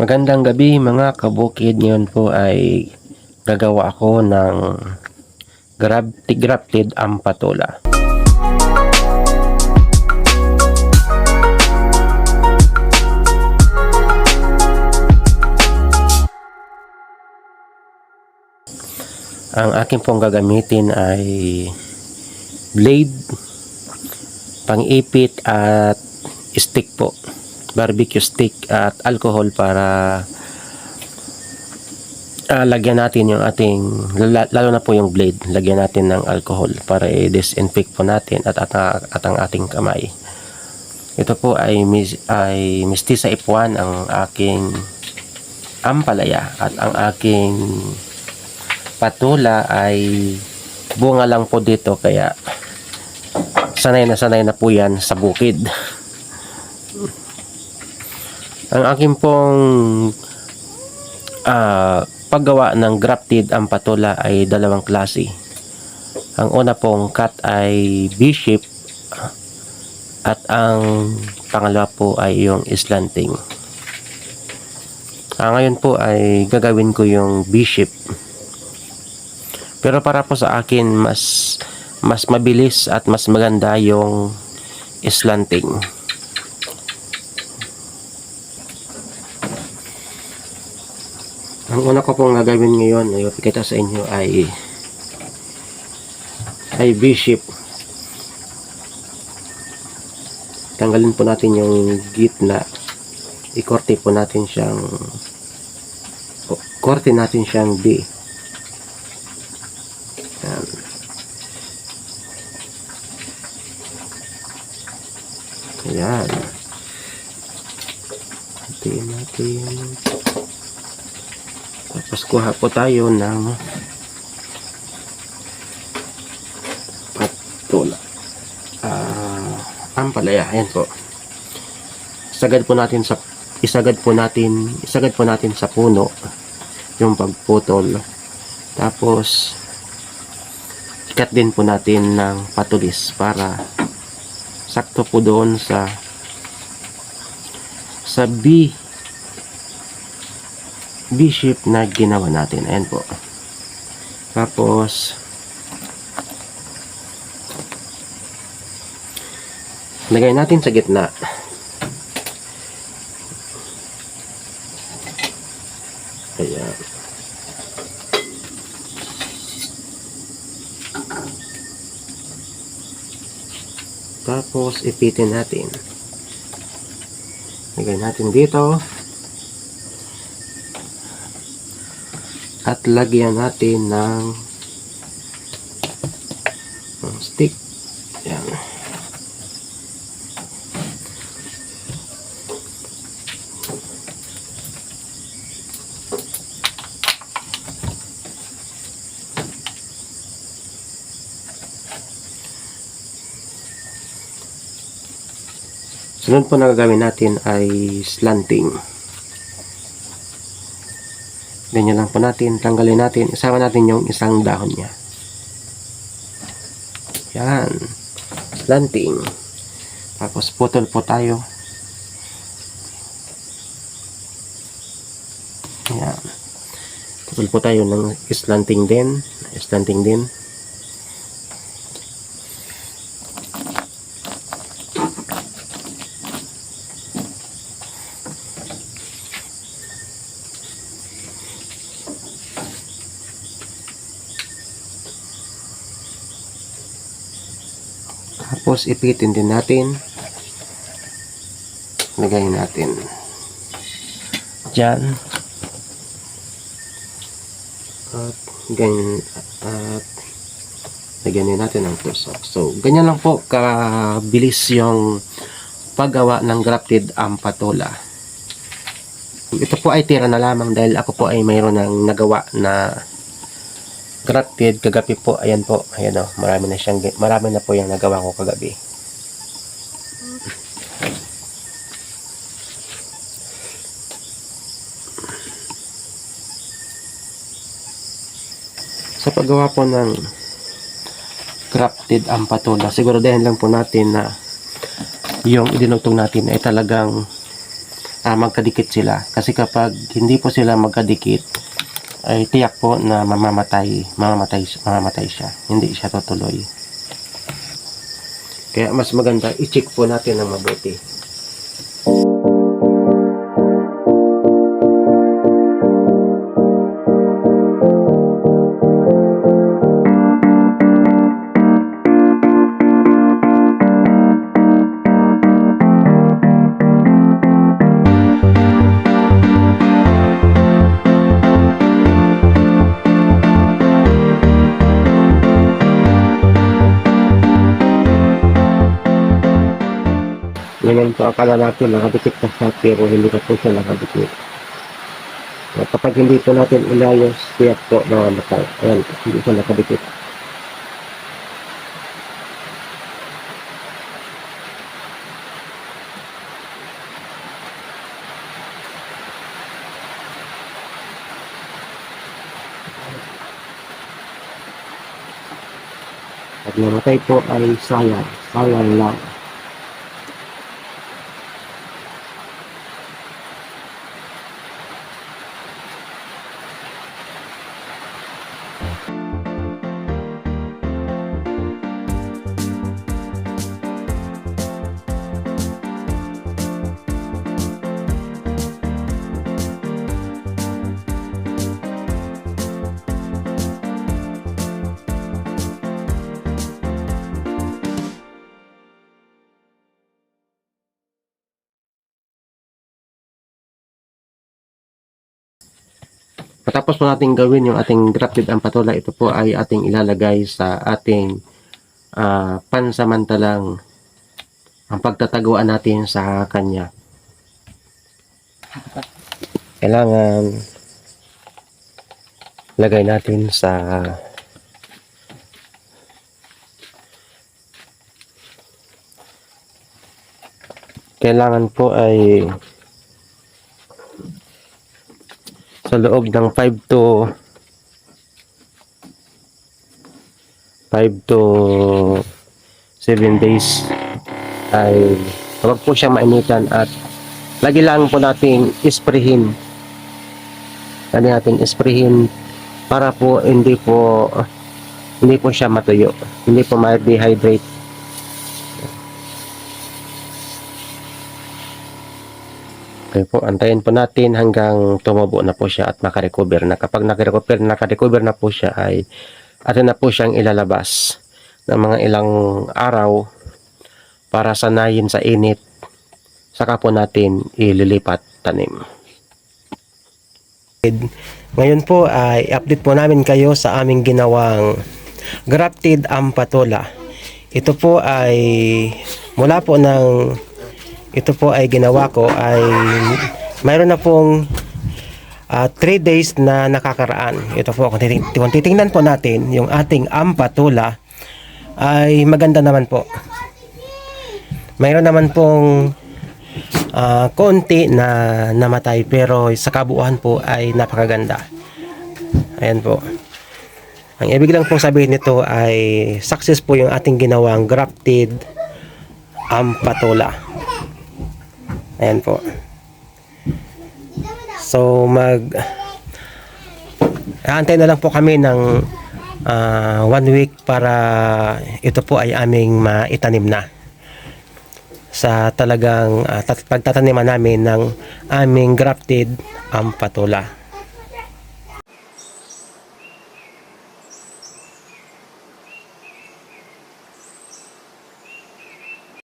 Magandang gabi mga kabukid. Ngayon po ay gagawa ako ng grafted, grafted ampatola. Ang akin pong gagamitin ay blade, pang-ipit at stick po. Barbecue stick at alcohol para ah, lagyan natin yung ating lalo na po yung blade lagyan natin ng alcohol para i-disinfect po natin at, at, at ang ating kamay. Ito po ay, mis, ay mistisa ipuan ang aking ampalaya at ang aking patula ay bunga lang po dito kaya sanay na sanay na po yan sa bukid ang aking pong ah, paggawa ng grafted ang patula ay dalawang klase. Ang una pong cut ay B-shape at ang pangalawa po ay yung slanting. Ah, ngayon po ay gagawin ko yung B-shape. Pero para po sa akin mas mas mabilis at mas maganda yung slanting. Ang una ko pong gagawin ngayon ay ipakita sa inyo ay ay V-shape. Tanggalin po natin yung gitna. I-korte po natin siyang ko- korte natin siyang B. Yan. Ayan. Hatiin natin. Tapos kuha po tayo ng patula. Ah, ampalaya. Ayan po. Isagad po natin sa isagad po natin isagad po natin sa puno yung pagputol. Tapos cut din po natin ng patulis para sakto po doon sa sa B B-shape na ginawa natin. Ayan po. Tapos, lagay natin sa gitna. Ayan. Tapos, ipitin natin. Lagay natin dito. At lagyan natin ng stick. Yan. Sunod po na gagawin natin ay slanting Ganyan lang po natin. Tanggalin natin. Isama natin yung isang dahon niya. Yan. Slanting. Tapos putol po tayo. Yan. Putol po tayo ng slanting din. Slanting din. Tapos ipitin din natin. Lagay natin. Diyan. At ganyan. At lagyan din natin ang tusok. So, ganyan lang po kabilis yung paggawa ng grafted ampatola. Ito po ay tira na lamang dahil ako po ay mayroon ng nagawa na grafted kagabi po ayan po ayan o marami na siyang marami na po yung nagawa ko kagabi sa paggawa po ng crafted ampatola siguro dahil lang po natin na yung idinugtong natin ay talagang ah, magkadikit sila. Kasi kapag hindi po sila magkadikit, ay tiyak po na mamamatay, mamamatay, mamamatay siya. Hindi siya tutuloy. Kaya mas maganda, i-check po natin ng mabuti. Ngayon po, akala natin nakadikit na siya, pero hindi na po siya nakadikit. At kapag hindi po natin inayos, tiyak po na matay. Ayan, hindi siya nakadikit. At namatay po ay sayang. Sayang lang. Matapos po natin gawin yung ating grafted ampatola, ito po ay ating ilalagay sa ating ah, pansamantalang ang pagtataguan natin sa kanya. Kailangan lagay natin sa kailangan po ay sa loob ng 5 to 5 to 7 days ay huwag po siya mainitan at lagi lang po natin isprehin lagi natin isprehin para po hindi po hindi po siya matuyo hindi po ma-dehydrate Okay po, antayin po natin hanggang tumubo na po siya at makarecover na. Kapag nakarecover, nakarecover na po siya ay atin na po siyang ilalabas ng mga ilang araw para sanayin sa init. Saka po natin ililipat tanim. Ngayon po ay update po namin kayo sa aming ginawang grafted ampatola. Ito po ay mula po ng ito po ay ginawa ko ay mayroon na pong 3 days na nakakaraan. Ito po, kung, titing, kung titingnan po natin yung ating ampatula ay maganda naman po. Mayroon naman pong ah, konti na namatay pero sa kabuuan po ay napakaganda. Ayan po. Ang ibig lang pong sabihin nito ay success po yung ating ginawang grafted ampatola. Ayan po. So mag Aantay na lang po kami ng ah, one week para ito po ay aming maitanim na sa talagang tat- pagtataniman namin ng aming grafted ampatola.